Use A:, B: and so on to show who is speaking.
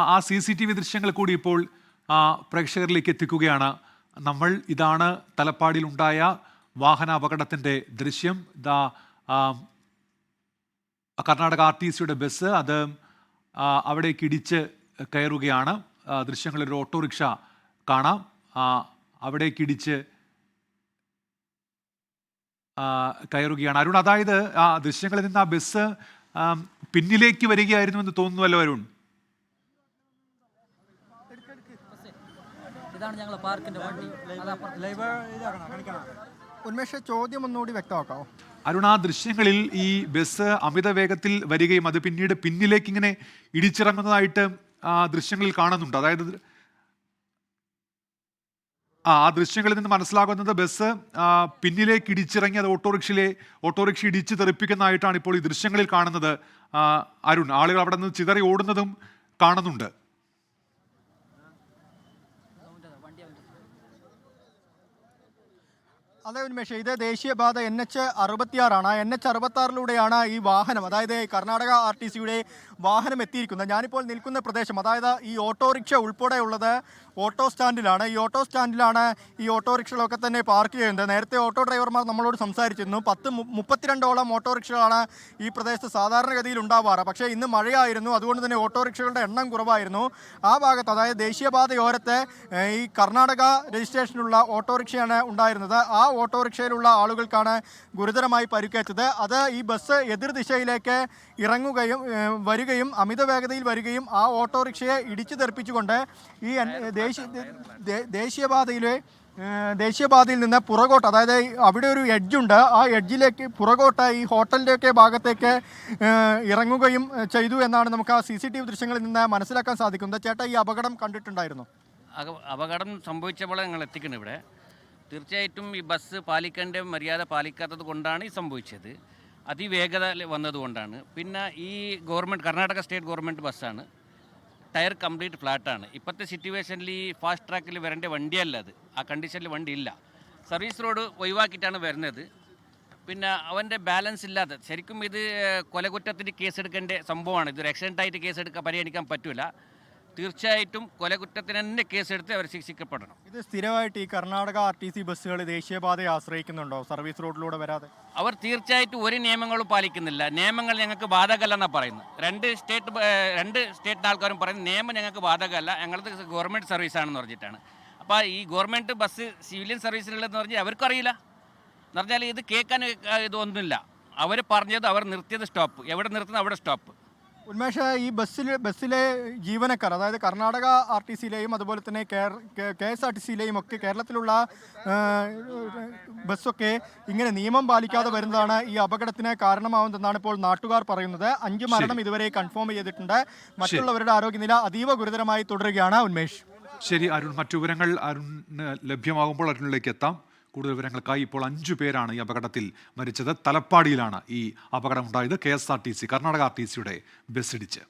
A: ആ C C T V ദൃശ്യങ്ങൾ കൂടി ഇപ്പോൾ പ്രേക്ഷകരിലേക്ക് എത്തിക്കുകയാണ്. നമ്മൾ ഇതാണ് തലപ്പാടിയിലുണ്ടായ വാഹന അപകടത്തിന്റെ ദൃശ്യം. ദാ കർണാടക ആർ ടി സിയുടെ ബസ് അത് അവിടെ അവിടേക്ക് ഇടിച്ച് കയറുകയാണ്. ദൃശ്യങ്ങളിൽ ഒരു ഓട്ടോറിക്ഷ കാണാം. അവിടെ അവിടേക്ക് ഇടിച്ച് കയറുകയാണ്. അരുൺ അതായത് ആ ദൃശ്യങ്ങളിൽ നിന്ന് ആ ബസ് പിന്നിലേക്ക് വരികയായിരുന്നു എന്ന് തോന്നുന്നുവല്ലോ അരുൺ?
B: ഇതാണ് ഞങ്ങൾ പാർക്കിന്റെ വണ്ടി.
C: ഉന്മേഷ ചോദ്യം ഒന്നുകൂടി വ്യക്തമാക്കാമോ
A: അരുണാ ആ ദൃശ്യങ്ങളിൽ ഈ ബസ് അമിത വേഗത്തിൽ വരികയും അത് പിന്നീട് പിന്നിലേക്ക് ഇങ്ങനെ ഇടിച്ചിറങ്ങുന്നതായിട്ട് ആ ദൃശ്യങ്ങളിൽ കാണുന്നുണ്ട്. അതായത് ആ ആ ദൃശ്യങ്ങളിൽ നിന്ന് മനസ്സിലാകുന്നത് ബസ് പിന്നിലേക്ക് ഇടിച്ചിറങ്ങി അത് ഓട്ടോറിക്ഷയിലെ ഓട്ടോറിക്ഷ ഇടിച്ച് തെറിപ്പിക്കുന്നതായിട്ടാണ് ഇപ്പോൾ ഈ ദൃശ്യങ്ങളിൽ കാണുന്നത്. അരുൺ ആളുകൾ അവിടെ നിന്ന് ചിതറി ഓടുന്നതും കാണുന്നുണ്ട്.
C: അതെ ഉന്മേഷ് ഇത് ദേശീയപാത എൻ എച്ച് അറുപത്തിയാറാണ്. എൻ എച്ച് അറുപത്തിയാറിലൂടെയാണ് ഈ വാഹനം അതായത് കർണാടക ആർ ടി സിയുടെ വാഹനം എത്തിയിരിക്കുന്നത്. ഞാനിപ്പോൾ നിൽക്കുന്ന പ്രദേശം അതായത് ഈ ഓട്ടോറിക്ഷ ഉൾപ്പെടെയുള്ളത് ഓട്ടോ സ്റ്റാൻഡിലാണ്. ഈ ഓട്ടോ സ്റ്റാൻഡിലാണ് ഈ ഓട്ടോറിക്ഷകളൊക്കെ തന്നെ പാർക്ക് ചെയ്യുന്നത്. നേരത്തെ ഓട്ടോ ഡ്രൈവർമാർ നമ്മളോട് സംസാരിച്ചിരുന്നു. പത്ത് മുപ്പത്തിരണ്ടോളം ഓട്ടോറിക്ഷകളാണ് ഈ പ്രദേശത്ത് സാധാരണഗതിയിൽ ഉണ്ടാവാറ്. പക്ഷേ ഇന്ന് മഴയായിരുന്നു. അതുകൊണ്ട് തന്നെ ഓട്ടോറിക്ഷകളുടെ എണ്ണം കുറവായിരുന്നു. ആ ഭാഗത്ത് അതായത് ദേശീയപാതയോരത്തെ ഈ കർണാടക രജിസ്ട്രേഷനുള്ള ഓട്ടോറിക്ഷയാണ് ഉണ്ടായിരുന്നത്. ആ ഓട്ടോറിക്ഷയിലുള്ള ആളുകൾക്കാണ് ഗുരുതരമായി പരിക്കേറ്റത്. അത് ഈ ബസ് എതിർദിശയിലേക്ക് ഇറങ്ങുകയും വരികയും അമിത വേഗതയിൽ വരികയും ആ ഓട്ടോറിക്ഷയെ ഇടിച്ചു തെറിപ്പിച്ചുകൊണ്ട് ഈ ദേശീയ ദേശീയപാതയിലെ ദേശീയപാതയിൽ നിന്ന് പുറകോട്ട് അതായത് അവിടെ ഒരു എഡ്ജുണ്ട് ആ എഡ്ജിലേക്ക് പുറകോട്ട് ഈ ഹോട്ടലിന്റെയൊക്കെ ഭാഗത്തേക്ക് ഇറങ്ങുകയും ചെയ്തു എന്നാണ് നമുക്ക് ആ സി സി ടി വി ദൃശ്യങ്ങളിൽ നിന്ന് മനസ്സിലാക്കാൻ സാധിക്കുന്നത്. ചേട്ടാ ഈ അപകടം കണ്ടിട്ടുണ്ടായിരുന്നു?
D: അപകടം സംഭവിച്ചപ്പോൾ ഞങ്ങൾ എത്തിക്കുന്നു ഇവിടെ. തീർച്ചയായിട്ടും ഈ ബസ് പാലിക്കേണ്ട മര്യാദ പാലിക്കാത്തത് കൊണ്ടാണ് ഈ സംഭവിച്ചത്. അതിവേഗത വന്നതുകൊണ്ടാണ് പിന്നെ ഈ ഗവൺമെന്റ് കർണാടക സ്റ്റേറ്റ് ഗവൺമെന്റ് ബസ്സാണ്. ടയർ കംപ്ലീറ്റ് ഫ്ലാറ്റാണ്. ഇപ്പോഴത്തെ സിറ്റുവേഷനിൽ ഈ ഫാസ്റ്റ് ട്രാക്കിൽ വരേണ്ട വണ്ടിയല്ല അത്. ആ കണ്ടീഷനിൽ വണ്ടി ഇല്ല സർവീസ് റോഡ് ഒഴിവാക്കിയിട്ടാണ് വരുന്നത്. പിന്നെ അവന്റെ ബാലൻസ് ഇല്ലാതെ. ശരിക്കും ഇത് കൊലകുറ്റത്തിന് കേസെടുക്കേണ്ട സംഭവമാണ്. ഇതൊരു ആക്സിഡന്റ് ആയിട്ട് കേസെടുക്കാൻ പരിഗണിക്കാൻ പറ്റില്ല തീർച്ചയായിട്ടും കൊലകുറ്റത്തിന് തന്നെ കേസെടുത്ത് അവർ ശിക്ഷിക്കപ്പെടണം.
C: ഇത് സ്ഥിരമായിട്ട് ഈ കർണാടക ആർ ടി സി ബസ്സുകൾ ദേശീയപാതയെ ആശ്രയിക്കുന്നുണ്ടോ? സർവീസ് റോഡിലൂടെ വരാതെ?
D: അവർ തീർച്ചയായിട്ടും ഒരു നിയമങ്ങളും പാലിക്കുന്നില്ല. നിയമങ്ങൾ ഞങ്ങൾക്ക് ബാധകമല്ലെന്നാണ് പറയുന്നത്. രണ്ട് സ്റ്റേറ്റ് രണ്ട് സ്റ്റേറ്റ് ആൾക്കാരും പറയുന്നത് നിയമം ഞങ്ങൾക്ക് ബാധകമല്ല. ഞങ്ങളത് ഗവൺമെന്റ് സർവീസാണെന്ന് പറഞ്ഞിട്ടാണ്. അപ്പോൾ ഈ ഗവൺമെന്റ് ബസ് സിവിലിയൻ സർവീസിലുള്ളതെന്ന് പറഞ്ഞാൽ അവർക്കറിയില്ല. എന്ന് പറഞ്ഞാൽ ഇത് കേൾക്കാൻ ഇതൊന്നുമില്ല. അവർ പറഞ്ഞത് അവർ നിർത്തിയത് സ്റ്റോപ്പ്. എവിടെ നിർത്തുന്നത് അവിടെ സ്റ്റോപ്പ്.
C: ഉന്മേഷ ഈ ബസ്സിൽ ബസ്സിലെ ജീവനക്കാർ അതായത് കർണാടക ആർ ടി സിയിലെയും അതുപോലെ തന്നെ കെ എസ് ആർ ടി സിയിലെയും ഒക്കെ കേരളത്തിലുള്ള ബസ്സൊക്കെ ഇങ്ങനെ നിയമം പാലിക്കാതെ വരുന്നതാണ് ഈ അപകടത്തിന് കാരണമാവുന്നതെന്നാണ് ഇപ്പോൾ നാട്ടുകാർ പറയുന്നത്. അഞ്ച് മരണം ഇതുവരെ കൺഫേം ചെയ്തിട്ടുണ്ട്. മറ്റുള്ളവരുടെ ആരോഗ്യനില അതീവ ഗുരുതരമായി തുടരുകയാണ് ഉന്മേഷ്.
A: ശരി അരുൺ. മറ്റു വിവരങ്ങൾ അരുണിന് ലഭ്യമാകുമ്പോൾ അരുണിലേക്ക് എത്താം. കൂടുതൽ വിവരങ്ങൾക്കായി ഇപ്പോൾ അഞ്ചു പേരാണ് ഈ അപകടത്തിൽ മരിച്ചത്. തലപ്പാടിയിലാണ് ഈ അപകടം ഉണ്ടായത്. K S R T C Karnataka R T സിയുടെ ബസ് ഇടിച്ച്.